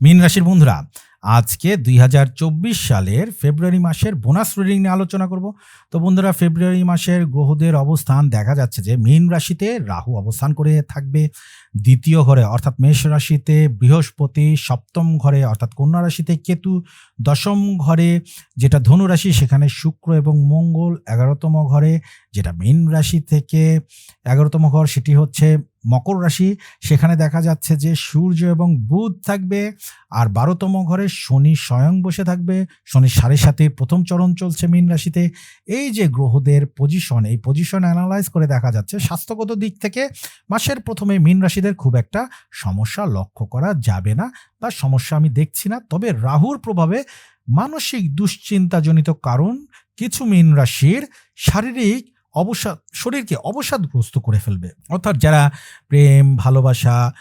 মীন রাশির বন্ধুরা আজকে দুই হাজার চব্বিশ সালের ফেব্রুয়ারি মাসের বোনাস রিডিং নিয়ে আলোচনা করব। তো বন্ধুরা, ফেব্রুয়ারি মাসের গ্রহদের অবস্থান দেখা যাচ্ছে যে মীন রাশিতে রাহু অবস্থান করে থাকবে। দ্বিতীয় ঘরে অর্থাৎ মেষ রাশিতে বৃহস্পতি, সপ্তম ঘরে অর্থাৎ কন্যা রাশিতে কেতু, দশম ঘরে যেটা ধনু রাশি সেখানে শুক্র এবং মঙ্গল, এগারোতম ঘরে যেটা মীন রাশি থেকে এগারোতম ঘর সেটি হচ্ছে মকর রাশি। সেখানে দেখা যাচ্ছে যে সূর্য এবং বুধ থাকবে। আর বারোতম ঘরে শনি স্বয়ং বসে থাকবে। শনি সাড়ে সাথে প্রথম চরণ চলছে মীন রাশিতে। এই যে গ্রহদের পজিশন এই পজিশন অ্যানালাইজ করে দেখা যাচ্ছে স্বাস্থ্যগত দিক থেকে মাসের প্রথমে মীন রাশিদের খুব একটা সমস্যা লক্ষ্য করা যাবে না বা সমস্যা আমি দেখছি না। তবে রাহুর প্রভাবে মানসিক দুশ্চিন্তাজনিত কারণ কিছু মীন রাশির শারীরিক অবসাদ, শরীরকে অবসাদগ্রস্ত করে ফেলবে। অর্থাৎ যারা প্রেম, ভালোবাসা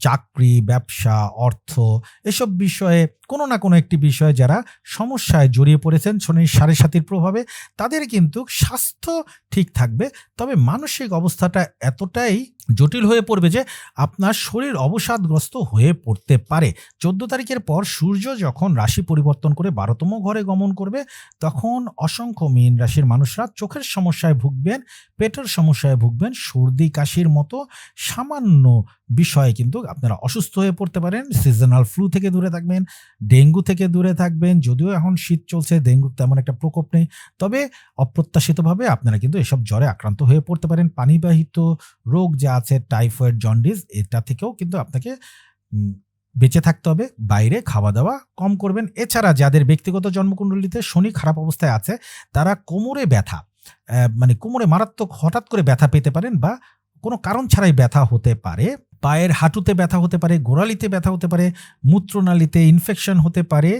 চাকরি, ব্যবসা, অর্থ এসব বিষয়ে কোনো না কোনো একটি বিষয়ে যারা সমস্যায় জড়িয়ে পড়েছেন শনির সাড়ে সাতির প্রভাবে, তাদের কিন্তু স্বাস্থ্য ঠিক থাকবে। তবে মানসিক অবস্থাটা এতটাই জটিল হয়ে পড়বে যে আপনার শরীর অবসাদগ্রস্ত হয়ে পড়তে পারে। চোদ্দ তারিখের পর সূর্য যখন রাশি পরিবর্তন করে বারোতম ঘরে গমন করবে, তখন অসংখ্য মীন রাশির মানুষরা চোখের সমস্যায় ভুগবেন, পেটের সমস্যায় ভুগবেন, সর্দি, কাশির মতো সামান্য বিষয়ে কিন্তু আপনারা অসুস্থ হয়ে পড়তে পারেন সিজনাল ফ্লু থেকে দূরে থাকবেন, ডেঙ্গু থেকে দূরে থাকবেন, যদিও এখন শীত চলছে, ডেঙ্গুর তেমন একটা প্রকোপ নেই, তবে অপ্রত্যাশিতভাবে আপনারা কিন্তু এসব জ্বরে আক্রান্ত হয়ে পড়তে পারেন। পানিবাহিত রোগ যা আছে, টাইফয়েড, জন্ডিস, এটা থেকেও কিন্তু আপনাকে বেঁচে থাকতে হবে, বাইরে খাওয়া দাওয়া কম করবেন। এছাড়া যাদের ব্যক্তিগত জন্মকুণ্ডলিতে শনি খারাপ অবস্থায় আছে, তারা কোমরে ব্যথা মানে কোমরে মারাত্মক হঠাৎ করে ব্যথা পেতে পারেন বা কোনো কারণ ছাড়াই ব্যথা হতে পারে। পায়ের হাঁটুতে ব্যথা হতে পারে গোড়ালিতে ব্যথা হতে পারে মূত্রনালীতে ইনফেকশন হতে পারে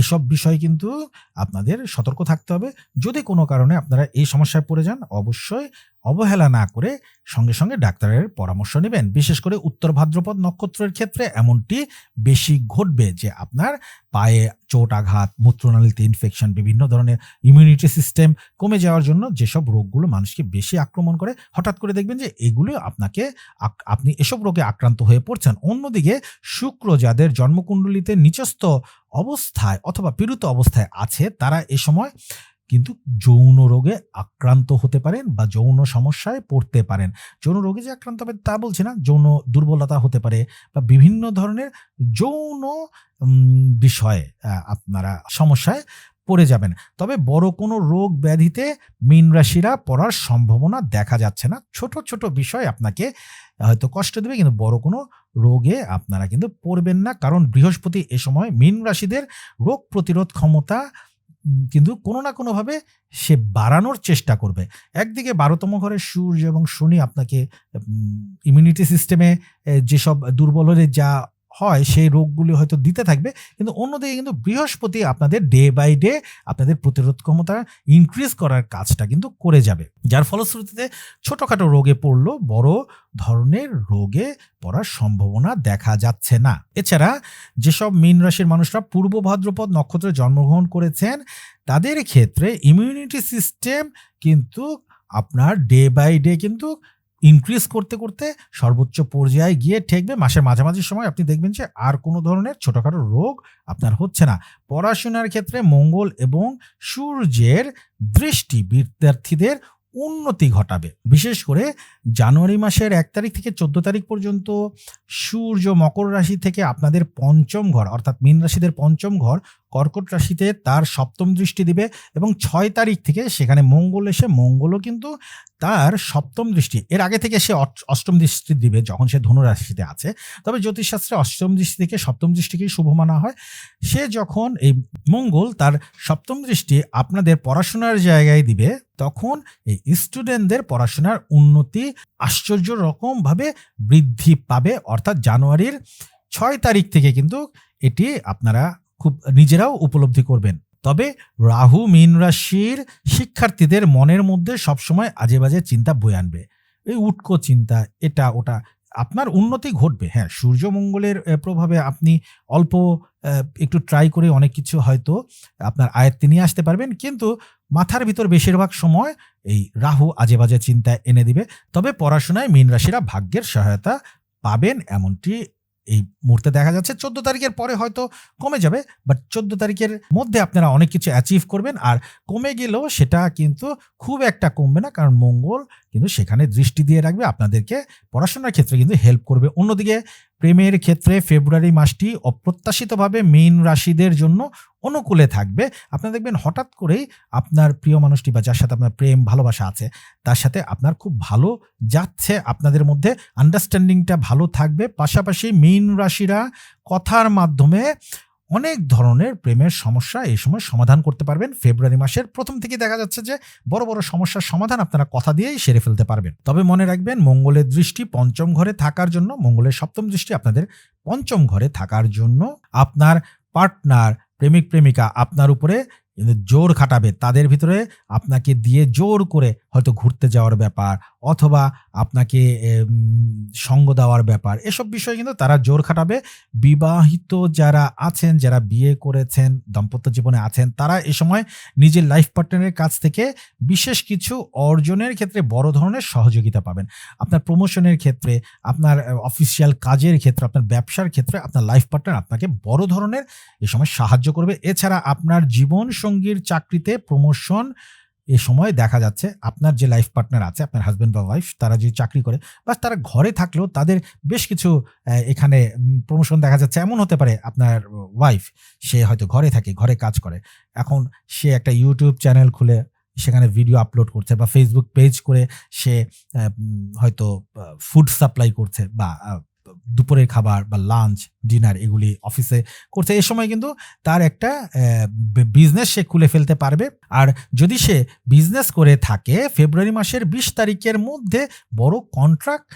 এসব বিষয়ে কিন্তু আপনাদের সতর্ক থাকতে হবে। যদি কোনো কারণে আপনারা এই সমস্যায় পড়ে যান, অবশ্যই অবহেলা না করে সঙ্গে সঙ্গে ডাক্তারের পরামর্শ নেবেন। বিশেষ করে উত্তর ভাদ্রপদ নক্ষত্রের ক্ষেত্রে এমনটি বেশি ঘটবে যে আপনার পায়ে চোট আঘাত, মূত্রনালীতে ইনফেকশন বিভিন্ন ধরনের ইমিউনিটি সিস্টেম কমে যাওয়ার জন্য যেসব রোগগুলো মানুষকে বেশি আক্রমণ করে, হঠাৎ করে দেখবেন যে এগুলো আপনাকে আপনি এসব রোগে আক্রান্ত হয়ে পড়ছেন। অন্যদিকে শুক্র যাদের জন্মকুণ্ডলিতে নিচস্থ অবস্থায় অথবা পীড়িত অবস্থায় আছে, তারা এ সময় কিন্তু যৌন রোগে আক্রান্ত হতে পারেন বা যৌন সমস্যায় পড়তে পারেন। যৌন রোগে যে আক্রান্ত হবে তা বলছি না, যৌন দুর্বলতা হতে পারে বা বিভিন্ন ধরনের যৌন বিষয়ে আপনারা সমস্যায় পড়ে যাবেন। তবে বড় কোনো রোগ ব্যাধিতে মীন রাশিরা পড়ার সম্ভাবনা দেখা যাচ্ছে না। ছোট ছোট বিষয় আপনাকে হয়তো কষ্ট দেবে, কিন্তু বড় কোনো রোগে আপনারা কিন্তু পড়বেন না। কারণ বৃহস্পতি এ সময় মীন রাশিদের রোগ প্রতিরোধ ক্ষমতা কিন্তু কোনো না কোনোভাবে সে বাড়ানোর চেষ্টা করবে। একদিকে বারোতম ঘরে সূর্য এবং শনি আপনাকে ইমিউনিটি সিস্টেমে যেসব দুর্বল হলে যা হয়, সেই রোগগুলি হয়তো দিতে থাকবে। কিন্তু অন্যদিকে কিন্তু বৃহস্পতি আপনাদের ডে বাই ডে আপনাদের প্রতিরোধ ক্ষমতা ইনক্রিজ করার কাজটা কিন্তু করে যাবে। যার ফলশ্রুতিতে ছোটোখাটো রোগে পড়ল বড় ধরনের রোগে পড়ার সম্ভাবনা দেখা যাচ্ছে না। এছাড়া যেসব মীন রাশির মানুষরা পূর্ব ভাদ্রপদ নক্ষত্রে জন্মগ্রহণ করেছেন, তাদের ক্ষেত্রে ইমিউনিটি সিস্টেম কিন্তু আপনার ডে বাই ডে কিন্তু ইনক্রিজ করতে করতে সর্বোচ্চ পর্যায়ে গিয়ে ঠেকবে। মাসের মাঝামাঝি সময় আপনি দেখবেন যে আর কোনো ধরনের ছোটোখাটো রোগ আপনার হচ্ছে না। পড়াশোনার ক্ষেত্রে মঙ্গল এবং সূর্যের দৃষ্টি বিদ্যার্থীদের উন্নতি ঘটাবে। বিশেষ করে জানুয়ারি মাসের এক তারিখ থেকে চোদ্দ তারিখ পর্যন্ত সূর্য মকর রাশি থেকে আপনাদের পঞ্চম ঘর অর্থাৎ মীন রাশিদের পঞ্চম ঘর কর্কট রাশিতে তার সপ্তম দৃষ্টি দিবে এবং ছয় তারিখ থেকে সেখানে মঙ্গল এসে, মঙ্গলও কিন্তু তার সপ্তম দৃষ্টি। এর আগে থেকে সে অষ্টম দৃষ্টি দিবে যখন সে ধনু রাশিতে আছে। তবে জ্যোতিষশাস্ত্রে অষ্টম দৃষ্টি থেকে সপ্তম দৃষ্টিকেই শুভ মানা হয়। সে যখন এই মঙ্গল তার সপ্তম দৃষ্টি আপনাদের পড়াশোনার জায়গায় দিবে, তখন এই স্টুডেন্টদের পড়াশোনার উন্নতি আশ্চর্য রকমভাবে বৃদ্ধি পাবে। অর্থাৎ জানুয়ারির ছয় তারিখ থেকে কিন্তু এটি আপনারা খুব নিজেরাও উপলব্ধি করবেন। তবে রাহু, মীন রাশির শিক্ষার্থীদের মনের মধ্যে সবসময় আজে বাজে চিন্তা বয়ে আনবে। এই উটকো চিন্তা, এটা, ওটা, আপনার উন্নতি ঘটবে। হ্যাঁ সূর্যমঙ্গলের প্রভাবে আপনি অল্প একটু ট্রাই করে অনেক কিছু হয়তো আপনার আয়ত্তে নিয়ে আসতে পারবেন। কিন্তু মাথার ভিতর বেশিরভাগ সময় এই রাহু আজে বাজে চিন্তা এনে দিবে। তবে পড়াশোনায় মীন রাশিরা ভাগ্যের সহায়তা পাবেন, এমনটি এই মুহূর্তে দেখা যাচ্ছে চোদ্দ তারিখের পরে হয়তো কমে যাবে বাট চোদ্দ তারিখের মধ্যে আপনারা অনেক কিছু অ্যাচিভ করবেন, আর কমে গেলেও সেটা কিন্তু খুব একটা কমবে না, কারণ মঙ্গল কিন্তু সেখানে দৃষ্টি দিয়ে রাখবে, আপনাদেরকে পড়াশোনার ক্ষেত্রে কিন্তু হেল্প করবে। অন্যদিকে প্রেমের ক্ষেত্রে ফেব্রুয়ারি মাসটি অপ্রত্যাশিতভাবে মীন রাশিদের জন্য অনুকূলে থাকবে। আপনারা দেখবেন হঠাৎ করেই আপনার প্রিয় মানুষটি বা যার সাথে আপনার প্রেম, ভালোবাসা আছে, তার সাথে আপনার খুব ভালো যাচ্ছে, আপনাদের মধ্যে আন্ডারস্ট্যান্ডিংটা ভালো থাকবে। পাশাপাশি মীন রাশিরা কথার মাধ্যমে অনেক ধরনের প্রেমের সমস্যা এই সময় সমাধান করতে পারবেন। ফেব্রুয়ারি মাসের প্রথম থেকে দেখা যাচ্ছে যে বড় বড় সমস্যার সমাধান আপনারা কথা দিয়েই সেরে ফেলতে পারবেন। তবে মনে রাখবেন, মঙ্গলের দৃষ্টি পঞ্চম ঘরে থাকার জন্য, মঙ্গলের সপ্তম দৃষ্টি আপনাদের পঞ্চম ঘরে থাকার জন্য আপনার পার্টনার, প্রেমিক, প্রেমিকা আপনার উপরে জোর খাটাবে। তাদের ভিতরে আপনাকে দিয়ে জোর করে হয়তো ঘুরতে যাওয়ার ব্যাপার অথবা আপনাকে সঙ্গ দেওয়ার ব্যাপার, এসব বিষয়ে কিন্তু তারা জোর খাটাবে। বিবাহিত যারা আছেন, যারা বিয়ে করেছেন, দাম্পত্য জীবনে আছেন, তারা এ সময় নিজের লাইফ পার্টনারের কাছ থেকে বিশেষ কিছু অর্জনের ক্ষেত্রে বড় ধরনের সহযোগিতা পাবেন। আপনার প্রমোশনের ক্ষেত্রে, আপনার অফিসিয়াল কাজের ক্ষেত্রে, আপনার ব্যবসার ক্ষেত্রে আপনার লাইফ পার্টনার আপনাকে বড় ধরনের এ সময় সাহায্য করবে। এছাড়া আপনার জীবন সঙ্গীর চাকরিতে প্রমোশন এ সময় দেখা যাচ্ছে আপনার যে লাইফ পার্টনার আছে, আপনার হাজব্যান্ড বা ওয়াইফ তারা যদি চাকরি করে, বা তারা ঘরে থাকলেও তাদের বেশ কিছু এখানে প্রমোশন দেখা যাচ্ছে। এমন হতে পারে আপনার ওয়াইফ সে হয়তো ঘরে থাকে, ঘরে কাজ করে। এখন সে একটা ইউটিউব চ্যানেল খুলে, সেখানে ভিডিও আপলোড করছে বা ফেসবুক পেজ করে সে হয়তো ফুড সাপ্লাই করছে বা দুপুরের খাবার বা লাঞ্চ ডিনার এগুলি অফিসে করছে। এই সময় কিন্তু তার একটা বিজনেস সে খুলে ফেলতে পারবে। আর যদি সে বিজনেস করে থাকে ফেব্রুয়ারি মাসের বিশ তারিখের মধ্যে বড় কন্ট্রাক্ট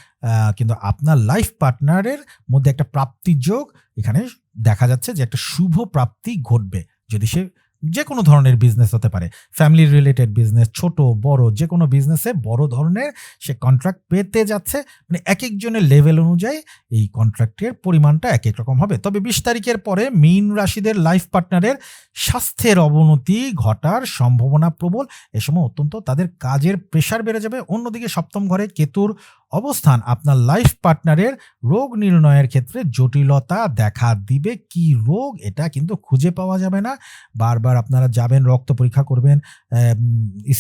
কিন্তু আপনার লাইফ পার্টনারের মধ্যে একটা প্রাপ্তির যোগ এখানে দেখা যাচ্ছে যে একটা শুভ প্রাপ্তি ঘটবে। যদি সে যে কোনো ধরনের বিজনেস হতে পারে। ফ্যামিলি রিলেটেড বিজনেস ছোট, বড় যে কোনো বিজনেসে বড় ধরনের সে কন্ট্রাক্ট পেতে যাচ্ছে। মানে এক একজনের লেভেল অনুযায়ী এই কন্ট্রাক্টের পরিমাণটা এক এক রকম হবে। তবে বিশ তারিখের পরে মীন রাশিদের লাইফ পার্টনারের স্বাস্থ্যের অবনতি ঘটার সম্ভাবনা প্রবল। এ সময় অত্যন্ত তাদের কাজের প্রেশার বেড়ে যাবে। অন্যদিকে সপ্তম ঘরে কেতুর অবস্থান আপনার লাইফ পার্টনারের রোগ নির্ণয়ের ক্ষেত্রে জটিলতা দেখা দিবে। কি রোগ? এটা কিন্তু খুঁজে পাওয়া যাবে না। বারবার আপনারা যাবেন, রক্ত পরীক্ষা করবেন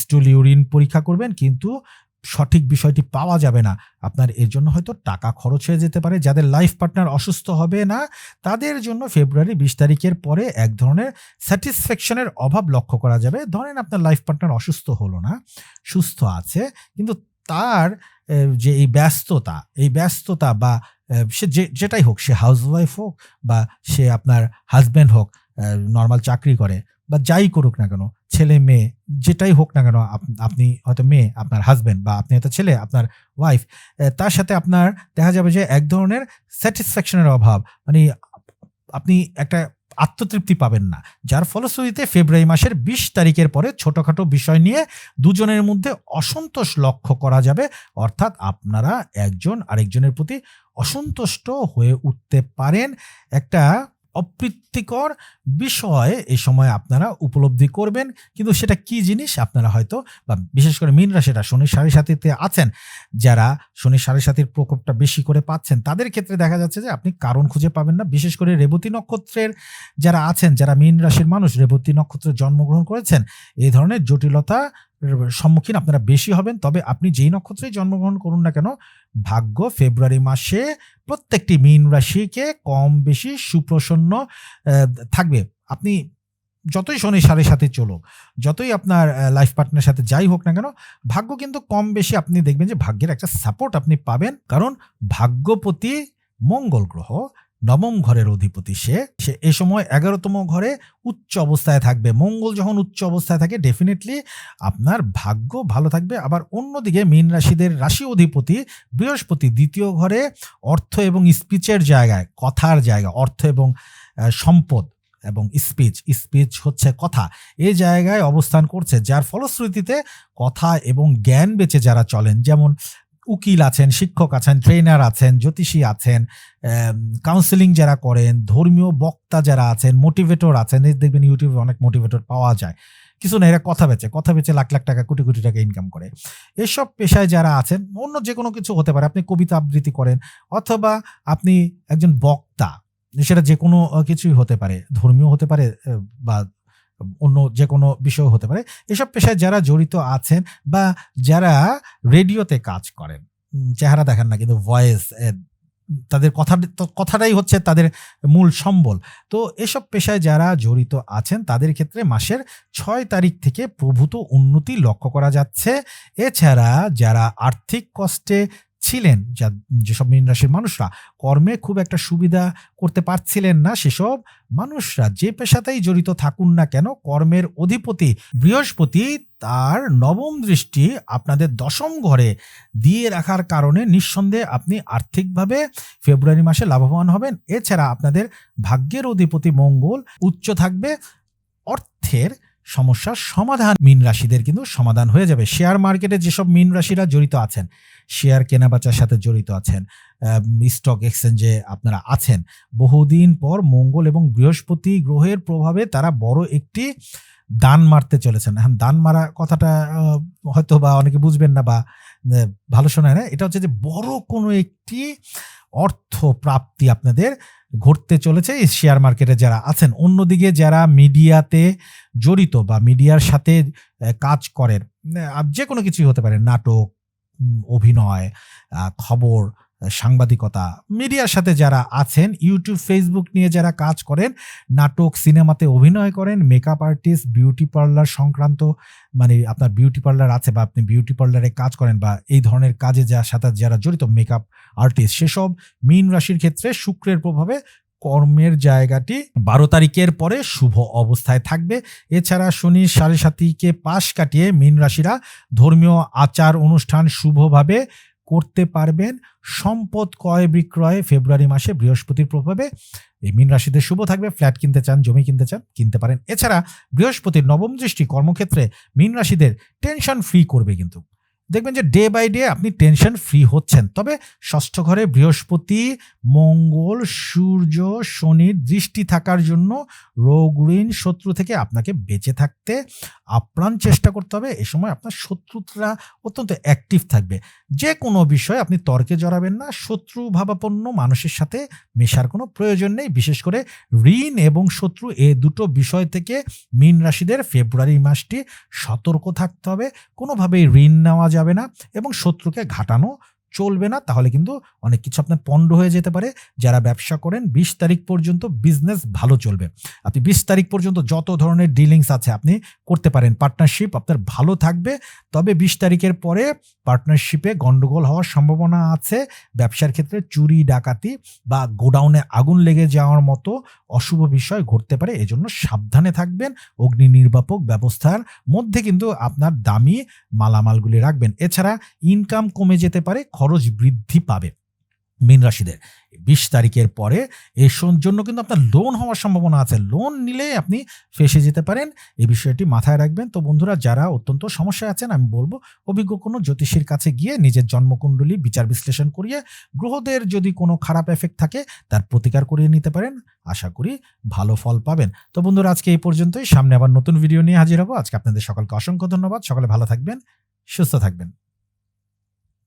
স্টুল ইউরিন পরীক্ষা করবেন, কিন্তু সঠিক বিষয়টি পাওয়া যাবে না। আপনার এর জন্য হয়তো টাকা খরচ হয়ে যেতে পারে। যাদের লাইফ পার্টনার অসুস্থ হবে না, তাদের জন্য ফেব্রুয়ারি বিশ তারিখের পরে এক ধরনের স্যাটিসফ্যাকশনের অভাব লক্ষ্য করা যাবে। ধরেন আপনার লাইফ পার্টনার অসুস্থ হলো না, সুস্থ আছে, কিন্তু তার যে এই ব্যস্ততা এই ব্যস্ততা বা সে যে, যেটাই হোক, সে হাউসওয়াইফ হোক বা সে আপনার হাজব্যান্ড হোক নর্মাল চাকরি করে বা যাই করুক না কেন, ছেলে, মেয়ে, যেটাই হোক না কেন, আপ- আপনি হয়তো মেয়ে, আপনার হাজব্যান্ড বা আপনি হয়তো ছেলে, আপনার ওয়াইফ তার সাথে আপনার দেখা যাবে যে এক ধরনের স্যাটিসফ্যাকশনের অভাব। মানে আপনি একটা আত্মতৃপ্তি পাবেন না। যার ফলশ্রুতিতে ফেব্রুয়ারি মাসের বিশ তারিখের পরে ছোটোখাটো বিষয় নিয়ে দুজনের মধ্যে অসন্তোষ লক্ষ্য করা যাবে। অর্থাৎ আপনারা একজন আরেকজনের প্রতি অসন্তুষ্ট হয়ে উঠতে পারেন। একটা অপ্রীতিকর বিষয় এই সময় আপনারা উপলব্ধি করবেন। কিন্তু সেটা কি জিনিস? আপনারা হয়তো বা বিশেষ করে মীন রাশিটা শনি সাড়ে সাথীতে আছেন। যারা শনি সাড়ে সাথীর প্রকোপটা বেশি করে পাচ্ছেন, তাদের ক্ষেত্রে দেখা যাচ্ছে যে আপনি কারণ খুঁজে পাবেন না। বিশেষ করে রেবতী নক্ষত্রের যারা আছেন, যারা মীন রাশির মানুষ, রেবতী নক্ষত্রে জন্মগ্রহণ করেছেন, এই ধরনের জটিলতা সম্মুখীন আপনারা বেশি হবেন। তবে আপনি যেই নক্ষত্রেই জন্মগ্রহণ করুন না কেন, ভাগ্য ফেব্রুয়ারি মাসে প্রত্যেকটি মীন রাশিকে কম বেশি সুপ্রসন্ন থাকবে। আপনি যতই শনি সাড়ে সাথে চলুক যতই আপনার লাইফ পার্টনার সাথে যাই হোক না কেন, ভাগ্য কিন্তু কম বেশি আপনি দেখবেন যে ভাগ্যের একটা সাপোর্ট আপনি পাবেন। কারণ ভাগ্যপতি মঙ্গল গ্রহ নবম ঘরের অধিপতি সে সে এ সময় এগারোতম ঘরে উচ্চ অবস্থায় থাকবে। মঙ্গল যখন উচ্চ অবস্থায় থাকে ডেফিনেটলি আপনার ভাগ্য ভালো থাকবে। আবার অন্যদিকে মীন রাশিদের রাশি অধিপতি বৃহস্পতি দ্বিতীয় ঘরে অর্থ এবং স্পিচের জায়গায়, কথার জায়গা, অর্থ এবং সম্পদ এবং স্পিচ। স্পিচ হচ্ছে কথা। এই জায়গায় অবস্থান করছে, যার ফলশ্রুতিতে কথা এবং জ্ঞান বেচে যারা চলেন, যেমন উকিল আছেন, শিক্ষক আছেন ট্রেনার আছেন, জ্যোতিষী আছেন কাউন্সেলিং যারা করেন, ধর্মীয় বক্তা যারা আছেন মোটিভেটর আছেন দেখবেন ইউটিউবে অনেক মোটিভেটর পাওয়া যায়। কিছু না, এরা কথা বেচে কথা বেচে লাখ লাখ টাকা, কোটি কোটি টাকা ইনকাম করে। এসব পেশায় যারা আছেন, অন্য যে কোনো কিছু হতে পারে, আপনি কবিতা আবৃত্তি করেন, অথবা আপনি একজন বক্তা, সেটা যে কোনো কিছুই হতে পারে, ধর্মীয় হতে পারে বা অন্য যে কোনো বিষয় হতে পারে। এসব পেশায় যারা জড়িত আছেন বা যারা রেডিওতে কাজ করেন চেহারা দেখেন না কিন্তু ভয়েস তাদের কথা কথাটাই হচ্ছে তাদের মূল সম্বল। তো এসব পেশায় যারা জড়িত আছেন, তাদের ক্ষেত্রে মাসের ছয় তারিখ থেকে প্রভূত উন্নতি লক্ষ্য করা যাচ্ছে। এছাড়া যারা আর্থিক কষ্টে ছিলেন, যা, যেসব মীন রাশির মানুষরা কর্মে খুব একটা সুবিধা করতে পারছিলেন না, সেসব মানুষরা যে পেশাতেই জড়িত থাকুন না কেন, কর্মের অধিপতি বৃহস্পতি তার নবম দৃষ্টি আপনাদের দশম ঘরে দিয়ে রাখার কারণে নিঃসন্দেহে আপনি আর্থিকভাবে ফেব্রুয়ারি মাসে লাভবান হবেন। এছাড়া আপনাদের ভাগ্যের অধিপতি মঙ্গল উচ্চ থাকবে, অর্থের সমস্যার সমাধান মিন রাশিদের কিন্তু সমাধান হয়ে যাবে। শেয়ার মার্কেটে যেসব মিন রাশিরা জড়িত আছেন, শেয়ার কেনাবেচার সাথে জড়িত আছেন স্টক এক্সচেঞ্জে আপনারা আছেন, বহুদিন পর মঙ্গল এবং বৃহস্পতি গ্রহের প্রভাবে তারা বড় একটি দান মারতে চলেছেন। এখন দান মারা কথাটা হয়তো বা অনেকে বুঝবেন না বা ভালো শোনায় না। এটা হচ্ছে যে বড় কোনো একটি অর্থ প্রাপ্তি আপনাদের ঘটতে চলেছে। এই শেয়ার মার্কেটে যারা আছেন, অন্যদিকে যারা মিডিয়াতে জড়িত বা মিডিয়ার সাথে কাজ করেন যে কোনো কিছুই হতে পারে, নাটক অভিনয় খবর সাংবাদিকতা। মিডিয়ার সাথে যারা আছেন ইউটিউব ফেসবুক নিয়ে যারা কাজ করেন, নাটক, সিনেমাতে অভিনয় করেন মেকআপ আর্টিস্ট বিউটি পার্লার সংক্রান্ত মানে আপনার বিউটি পার্লার আছে বা আপনি বিউটি পার্লারে কাজ করেন বা এই ধরনের কাজে যার সাথে যারা জড়িত মেকআপ আর্টিস্ট সেসব মীন রাশির ক্ষেত্রে শুক্রের প্রভাবে কর্মের জায়গাটি বারো তারিখের পরে শুভ অবস্থায় থাকবে। এছাড়া শনি সাড়ে সাতিকে পাশ কাটিয়ে মীন রাশিরা ধর্মীয় আচার অনুষ্ঠান শুভভাবে করতে পারবেন। সম্পদ ক্রয় বিক্রয়ে ফেব্রুয়ারি মাসে বৃহস্পতির প্রভাবে এই মীন রাশিদের শুভ থাকবে, ফ্ল্যাট কিনতে চান, জমি কিনতে চান, কিনতে পারেন। এছাড়া বৃহস্পতির নবম দৃষ্টি কর্মক্ষেত্রে মীন রাশিদের টেনশন ফ্রি করবে কিন্তু। দেখবেন যে ডে বাই ডে আপনি টেনশন ফ্রি হচ্ছেন। তবে ষষ্ঠ ঘরে বৃহস্পতি, মঙ্গল, সূর্য শনির দৃষ্টি থাকার জন্য রোগ, ঋণ, শত্রু থেকে আপনাকে বেঁচে থাকতে আপ্রাণ চেষ্টা করতে হবে। এ সময় আপনার শত্রুরা অত্যন্ত অ্যাক্টিভ থাকবে। যে কোনো বিষয়ে আপনি তর্কে জড়াবেন না। শত্রু ভাবাপন্ন মানুষের সাথে মেশার কোনো প্রয়োজন নেই। বিশেষ করে ঋণ এবং শত্রু এ দুটো বিষয় থেকে মীন রাশিদের ফেব্রুয়ারি মাসটি সতর্ক থাকতে হবে। কোনোভাবেই ঋণ নেওয়া যাবে না এবং শত্রুকে ঘাটানো চলবে না, তাহলে কিন্তু অনেক কিছু আপনার পণ্ড হয়ে যেতে পারে। যারা ব্যবসা করেন, বিশ তারিখ পর্যন্ত বিজনেস ভালো চলবে। আপনি বিশ তারিখ পর্যন্ত যত ধরনের ডিলিংস আছে আপনি করতে পারেন। পার্টনারশিপ আপনার ভালো থাকবে। তবে বিশ তারিখের পরে পার্টনারশিপে গন্ডগোল হওয়ার সম্ভাবনা আছে। ব্যবসার ক্ষেত্রে চুরি, ডাকাতি বা গোডাউনে আগুন লেগে যাওয়ার মতো অশুভ বিষয় ঘটতে পারে। এজন্য সাবধানে থাকবেন। অগ্নি নির্বাপক ব্যবস্থার মধ্যে কিন্তু আপনার দামি মালামালগুলি রাখবেন। এছাড়া ইনকাম কমে যেতে পারে খরচ বৃদ্ধি পাবে মীন রাশিদের। বিশ তারিখের পরে এর জন্য কিন্তু আপনার লোন হওয়ার সম্ভাবনা আছে। লোন নিলে আপনি ফেসে যেতে পারেন। এই বিষয়টি মাথায় রাখবেন। তো বন্ধুরা, যারা অত্যন্ত সমস্যায় আছেন, আমি বলব, অভিজ্ঞ কোনো জ্যোতিষীর কাছে গিয়ে নিজের জন্মকুণ্ডলী বিচার বিশ্লেষণ করিয়ে গ্রহদের যদি কোনো খারাপ এফেক্ট থাকে, তার প্রতিকার করিয়ে নিতে পারেন। আশা করি ভালো ফল পাবেন। তো বন্ধুরা, আজকে এই পর্যন্তই। সামনে আবার নতুন ভিডিও নিয়ে হাজির হব। আজকে আপনাদের সকলকে অসংখ্য ধন্যবাদ। সকালে ভালো থাকবেন, সুস্থ থাকবেন।